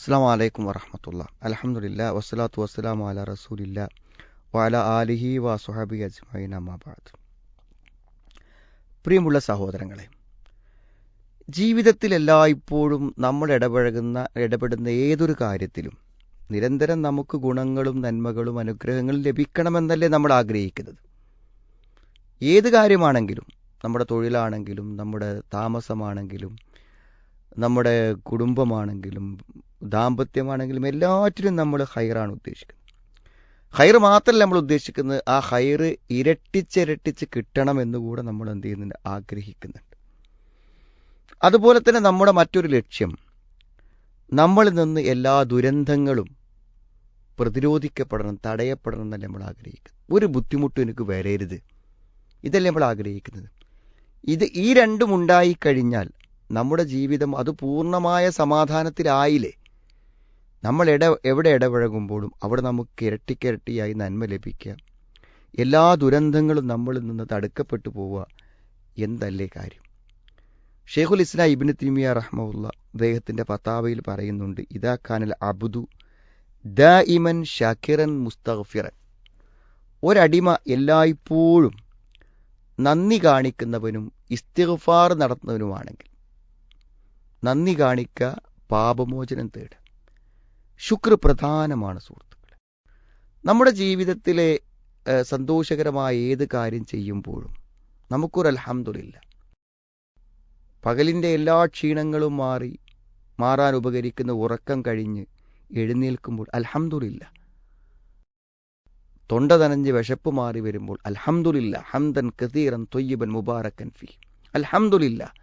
അസ്സാം വലൈക്കും വറഹമത്തുള്ള. അലഹമുല്ല വസ്സലാത്തു വസ്സലാം അല റസൂലില്ല വാല ആലിഹി വ സുഹബി അജ്മൈൻ അമ്മാബാദ് പ്രിയമുള്ള സഹോദരങ്ങളെ ജീവിതത്തിലെല്ലായ്പ്പോഴും നമ്മൾ ഇടപഴകുന്ന ഇടപെടുന്ന ഏതൊരു കാര്യത്തിലും നിരന്തരം നമുക്ക് ഗുണങ്ങളും നന്മകളും അനുഗ്രഹങ്ങളും ലഭിക്കണമെന്നല്ലേ നമ്മൾ ആഗ്രഹിക്കുന്നത്. ഏത് കാര്യമാണെങ്കിലും നമ്മുടെ തൊഴിലാണെങ്കിലും നമ്മുടെ താമസമാണെങ്കിലും നമ്മുടെ കുടുംബമാണെങ്കിലും ദാമ്പത്യമാണെങ്കിലും എല്ലാറ്റിലും നമ്മൾ ഹൈറാണ് ഉദ്ദേശിക്കുന്നത്. ഹൈർ മാത്രമല്ല നമ്മൾ ഉദ്ദേശിക്കുന്നത് ആ ഹൈർ ഇരട്ടിച്ചിരട്ടിച്ച് കിട്ടണം എന്നുകൂടെ നമ്മൾ എന്ത് ചെയ്യുന്നുണ്ട്? ആഗ്രഹിക്കുന്നുണ്ട്. അതുപോലെ തന്നെ നമ്മുടെ മറ്റൊരു ലക്ഷ്യം നമ്മളിൽ നിന്ന് എല്ലാ ദുരന്തങ്ങളും പ്രതിരോധിക്കപ്പെടണം തടയപ്പെടണം എന്നല്ല നമ്മൾ ആഗ്രഹിക്കുന്നത്. ഒരു ബുദ്ധിമുട്ടും എനിക്ക് വരരുത്. ഇതല്ലേ നമ്മൾ ആഗ്രഹിക്കുന്നത്. ഇത് ഈ രണ്ടും ഉണ്ടായിക്കഴിഞ്ഞാൽ നമ്മുടെ ജീവിതം അത് പൂർണമായ സമാധാനത്തിലായില്ലേ? നമ്മൾ ഇട എവിടെ ഇടപഴകുമ്പോഴും അവിടെ നമുക്ക് ഇരട്ടിക്കിരട്ടിയായി നന്മ ലഭിക്കുക. എല്ലാ ദുരന്തങ്ങളും നമ്മളിൽ നിന്ന് തടുക്കപ്പെട്ടു പോവുക എന്തല്ലേ കാര്യം? ഷെയ്ഖുൽ ഇസ്ലാം ഇബിന് തിമിയ റഹ്മുള്ള അദ്ദേഹത്തിന്റെ പത്താവയിൽ പറയുന്നുണ്ട് ഇതാ ഖാനൽ അബുദു ദ ഇമൻ ഷാക്കിറൻ മുസ്തഫിറൻ ഒരടിമ എല്ലായ്പ്പോഴും നന്ദി കാണിക്കുന്നവനും ഇസ്തിഗ്ഫാർ നടത്തുന്നവനുമാണെങ്കിൽ നന്ദി കാണിക്കുക പാപമോചനം തേടുക. ശുക്ർ പ്രധാനമാണ് സുഹൃത്തുക്കളെ. നമ്മുടെ ജീവിതത്തിലെ സന്തോഷകരമായ ഏത് കാര്യം ചെയ്യുമ്പോഴും നമുക്കൊരു അൽഹംദുലില്ല പകലിന്റെ എല്ലാ ക്ഷീണങ്ങളും മാറി മാറാൻ ഉപകരിക്കുന്ന ഉറക്കം കഴിഞ്ഞ് എഴുന്നേൽക്കുമ്പോൾ അൽഹംദുലില്ല. തൊണ്ട നനഞ്ഞ് വിശപ്പ് മാറി വരുമ്പോൾ അൽഹംദുലില്ല ഹംദൻ കതീറൻ തൊയ്യബൻ മുബാറക്കൻ ഫി. അൽഹംദുലില്ല.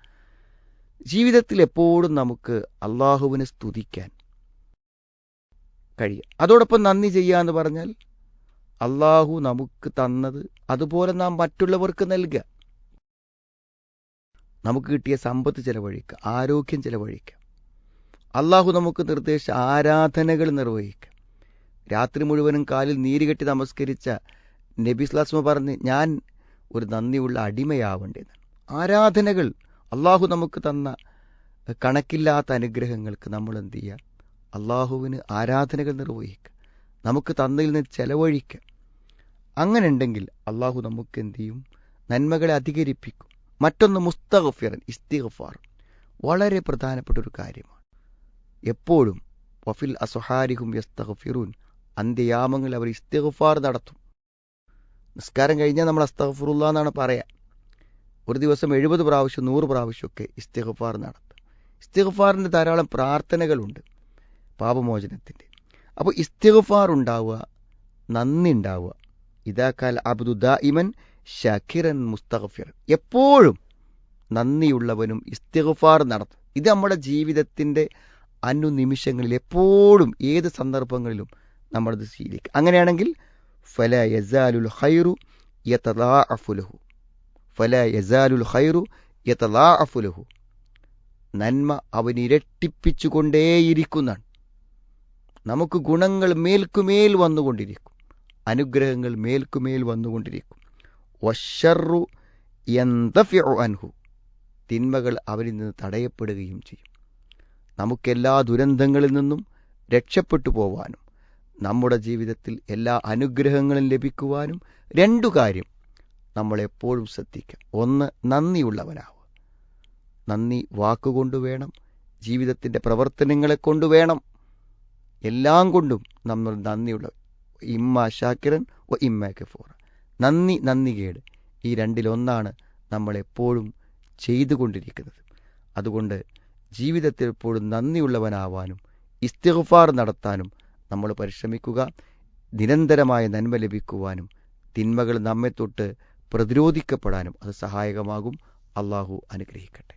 ജീവിതത്തിൽ എപ്പോഴും നമുക്ക് അള്ളാഹുവിനെ സ്തുതിക്കാൻ കഴിയും. അതോടൊപ്പം നന്ദി ചെയ്യുക എന്ന് പറഞ്ഞാൽ അള്ളാഹു നമുക്ക് തന്നത് അതുപോലെ നാം മറ്റുള്ളവർക്ക് നൽകുക നമുക്ക് കിട്ടിയ സമ്പത്ത് ചിലവഴിക്കുക ആരോഗ്യം ചിലവഴിക്കുക അള്ളാഹു നമുക്ക് നിർദ്ദേശിച്ച ആരാധനകൾ നിർവഹിക്കുക രാത്രി മുഴുവനും കാലിൽ നീര് കെട്ടി നമസ്കരിച്ച നബി സ്ലാസ്മ പറഞ്ഞ് ഞാൻ ഒരു നന്ദിയുള്ള അടിമയാവേണ്ടത് ആരാധനകൾ അള്ളാഹു നമുക്ക് തന്ന കണക്കില്ലാത്ത അനുഗ്രഹങ്ങൾക്ക് നമ്മൾ എന്ത് ചെയ്യുക അള്ളാഹുവിന് ആരാധനകൾ നിർവഹിക്കുക നമുക്ക് തന്നതിൽ നിന്ന് ചെലവഴിക്കുക. അങ്ങനെ ഉണ്ടെങ്കിൽ അള്ളാഹു നമുക്ക് എന്ത് ചെയ്യും? നന്മകളെ അധികരിപ്പിക്കും. മറ്റൊന്ന് മുസ്തഗഫിറൻ ഇസ്തിഗഫാർ. വളരെ പ്രധാനപ്പെട്ട ഒരു കാര്യമാണ്. എപ്പോഴും വഫിൽ അസുഹാരിഹും യസ്തഗഫിറൂൻ. അന്ത്യയാമങ്ങളിൽ അവർ ഇസ്തിഗഫാർ നടത്തും. നിസ്കാരം കഴിഞ്ഞാൽ നമ്മൾ അസ്തഗഫുറുല്ല എന്നാണ് പറയാ. ഒരു ദിവസം എഴുപത് പ്രാവശ്യം നൂറ് പ്രാവശ്യമൊക്കെ ഇസ്തിഗഫാർ നടത്തും. ഇസ്തിഗഫാറിന്റെ ധാരാളം പ്രാർത്ഥനകളുണ്ട്. പാപമോചനത്തിന്റെ അപ്പോൾ ഇസ്തിഗഫാർ ഉണ്ടാവുക നന്ദി ഉണ്ടാവുക. ഇതാക്കാൽ അബ്ദു ദാഇമൻ ഷഖിറൻ മുസ്തഖഫിർ എപ്പോഴും നന്ദിയുള്ളവനും ഇസ്തിഗഫാർ നടത്തും ഇത് നമ്മുടെ ജീവിതത്തിന്റെ അനുനിമിഷങ്ങളിൽ എപ്പോഴും ഏത് സന്ദർഭങ്ങളിലും നമ്മളത് ശീലിക്കുക അങ്ങനെയാണെങ്കിൽ ഫല യസാലുൽ ഹൈറു യതലാ അഫുലഹു ഫല യസാലുൽ ഹൈറു യതലാ അഫുലഹു നന്മ അവൻ ഇരട്ടിപ്പിച്ചുകൊണ്ടേയിരിക്കുന്നതാണ് നമുക്ക് ഗുണങ്ങൾ മേൽക്കുമേൽ വന്നുകൊണ്ടിരിക്കും. അനുഗ്രഹങ്ങൾ മേൽക്കുമേൽ വന്നുകൊണ്ടിരിക്കും. വഷറു എന്തഫിഉ അൻഹു. തിന്മകൾ അവരിൽ നിന്ന് തടയപ്പെടുകയും ചെയ്യും. നമുക്കെല്ലാ ദുരന്തങ്ങളിൽ നിന്നും രക്ഷപ്പെട്ടു പോവാനും നമ്മുടെ ജീവിതത്തിൽ എല്ലാ അനുഗ്രഹങ്ങളും ലഭിക്കുവാനും രണ്ടു കാര്യം നമ്മളെപ്പോഴും ശ്രദ്ധിക്കാം. ഒന്ന് നന്ദിയുള്ളവനാവുക. നന്ദി വാക്കുകൊണ്ട് വേണം ജീവിതത്തിന്റെ പ്രവർത്തനങ്ങളെ കൊണ്ട് വേണം. എല്ലാം കൊണ്ടും നമ്മൾ നന്ദിയുള്ള ഇമ്മ ഷാക്കിറൻ ഒ ഇമ്മ കഫൂർ നന്ദി നന്ദി കേട്. ഈ രണ്ടിലൊന്നാണ് നമ്മളെപ്പോഴും ചെയ്തുകൊണ്ടിരിക്കുന്നത്. അതുകൊണ്ട് ജീവിതത്തിൽ എപ്പോഴും നന്ദിയുള്ളവനാവാനും ഇസ്തിഗ്ഫാർ നടത്താനും നമ്മൾ പരിശ്രമിക്കുക നിരന്തരമായ നന്മ ലഭിക്കുവാനും തിന്മകൾ നമ്മെ തൊട്ട് പ്രതിരോധിക്കപ്പെടാനും അത് സഹായകമാകും. അള്ളാഹു അനുഗ്രഹിക്കട്ടെ.